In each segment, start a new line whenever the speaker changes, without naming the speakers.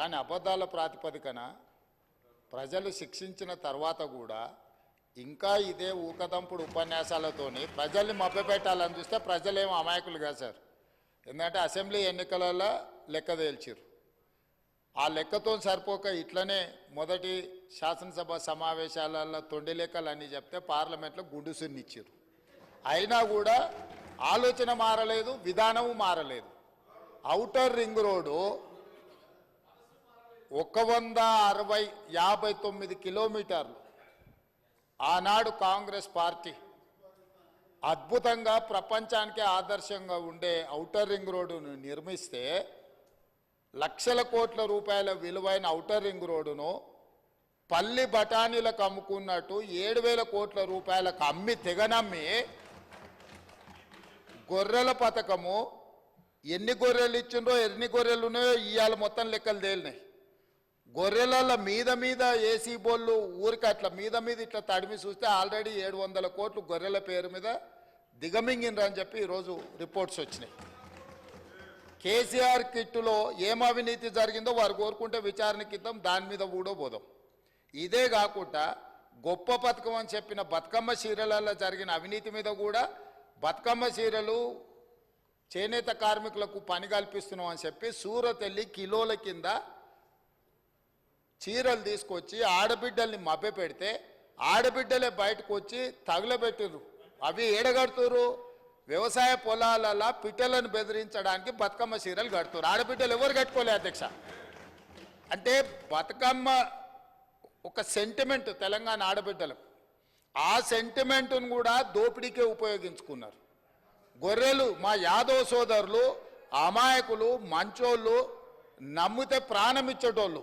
కానీ అబద్ధాల ప్రాతిపదికన ప్రజలు శిక్షించిన తర్వాత కూడా ఇంకా ఇదే ఊకదంపుడు ఉపన్యాసాలతోని ప్రజల్ని మభ్యపెట్టాలని చూస్తే ప్రజలేమో అమాయకులు కాదు సార్. ఎందుకంటే అసెంబ్లీ ఎన్నికలలో లెక్క తేల్చారు ఆ లెక్కతో సరిపోక ఇట్లనే మొదటి శాసనసభ సమావేశాలలో తొండి లెక్కలన్నీ చెప్తే పార్లమెంట్లో గుండు సున్నిచ్చారు అయినా కూడా ఆలోచన మారలేదు విధానము మారలేదు. ఔటర్ రింగ్ రోడ్డు ఒక వంద అరవై యాభై తొమ్మిది కిలోమీటర్లు. ఆనాడు కాంగ్రెస్ పార్టీ అద్భుతంగా ప్రపంచానికే ఆదర్శంగా ఉండే ఔటర్ రింగ్ రోడ్డును నిర్మిస్తే లక్షల కోట్ల రూపాయల విలువైన ఔటర్ రింగ్ రోడ్డును పల్లి బఠానీలకు అమ్ముకున్నట్టు ఏడు వేల కోట్ల రూపాయలకు అమ్మి తెగనమ్మి గొర్రెల పథకము ఎన్ని గొర్రెలు ఇచ్చిండ్రో ఎన్ని గొర్రెలు ఉన్నాయో ఇవాళ మొత్తం లెక్కలు తేలినాయి. గొర్రెల మీద మీద ఏసీ బోళ్ళు ఊరికి అట్లా మీద మీద ఇట్లా తడిమి చూస్తే ఆల్రెడీ ఏడు వందల కోట్లు గొర్రెల పేరు మీద దిగమింగినరు అని చెప్పి ఈరోజు రిపోర్ట్స్ వచ్చినాయి. కేసీఆర్ కిట్టులో ఏం అవినీతి జరిగిందో వారు కోరుకుంటే విచారణకి ఇద్దాం దాని మీద కూడా పోదాం. ఇదే కాకుండా గొప్ప పథకం అని చెప్పిన బతుకమ్మ చీరలలో జరిగిన అవినీతి మీద కూడా బతుకమ్మ చీరలు చేనేత కార్మికులకు పని కల్పిస్తున్నాం అని చెప్పి సూరత్ వెళ్ళి కిలోల కింద చీరలు తీసుకొచ్చి ఆడబిడ్డల్ని మభ్య పెడితే ఆడబిడ్డలే బయటకు వచ్చి తగులబెట్టిర్రు. అవి ఏడగడుతురు వ్యవసాయ పొలాలలో పిట్టలను బెదిరించడానికి బతుకమ్మ చీరలు కడుతురు ఆడబిడ్డలు ఎవరు కట్టుకోలే అధ్యక్ష? అంటే బతుకమ్మ ఒక సెంటిమెంట్ తెలంగాణ ఆడబిడ్డలకు. ఆ సెంటిమెంట్ను కూడా దోపిడీకే ఉపయోగించుకున్నారు. గొర్రెలు మా యాదవ సోదరులు అమాయకులు మంచోళ్ళు నమ్మితే ప్రాణం ఇచ్చేటోళ్ళు.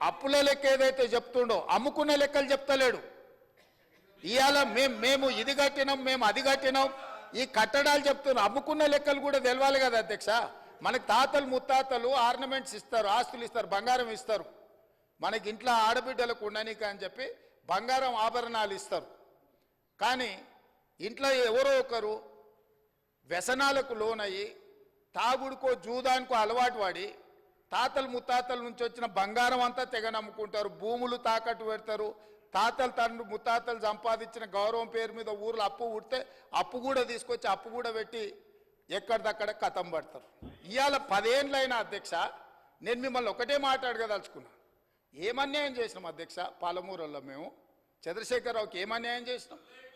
అప్పుల లెక్క ఏదైతే చెప్తుండో అమ్ముకున్న లెక్కలు చెప్తలేడు. ఇవాళ మేము మేము ఇది కట్టినాం మేము అది కట్టినాం ఈ కట్టడాలు చెప్తున్నాం అమ్ముకున్న లెక్కలు కూడా తెలవాలి కదా అధ్యక్ష. మనకి తాతలు ముత్తాతలు ఆర్నమెంట్స్ ఇస్తారు ఆస్తులు ఇస్తారు బంగారం ఇస్తారు. మనకి ఇంట్లో ఆడబిడ్డలకు ఉండనిక అని చెప్పి బంగారం ఆభరణాలు ఇస్తారు. కానీ ఇంట్లో ఎవరో ఒకరు వ్యసనాలకు లోనయ్యి తాగుడుకో జూదానికో అలవాటు పడి తాతలు ముత్తాతల నుంచి వచ్చిన బంగారం అంతా తెగ నమ్ముకుంటారు. భూములు తాకట్టు పెడతారు. తాతలు తండ్రి ముత్తాతలు సంపాదించిన గౌరవం పేరు మీద ఊర్లో అప్పు ఉడితే అప్పు కూడా తీసుకొచ్చి అప్పు కూడా పెట్టి ఎక్కడిదక్కడ కథం పడతారు. ఇవాళ పదేండ్లైన అధ్యక్ష నేను మిమ్మల్ని ఒకటే మాట్లాడగదలుచుకున్నా. ఏమన్యాయం చేసినాం అధ్యక్ష పాలమూరులో మేము. చంద్రశేఖరరావుకి ఏమన్యాయం చేసినాం?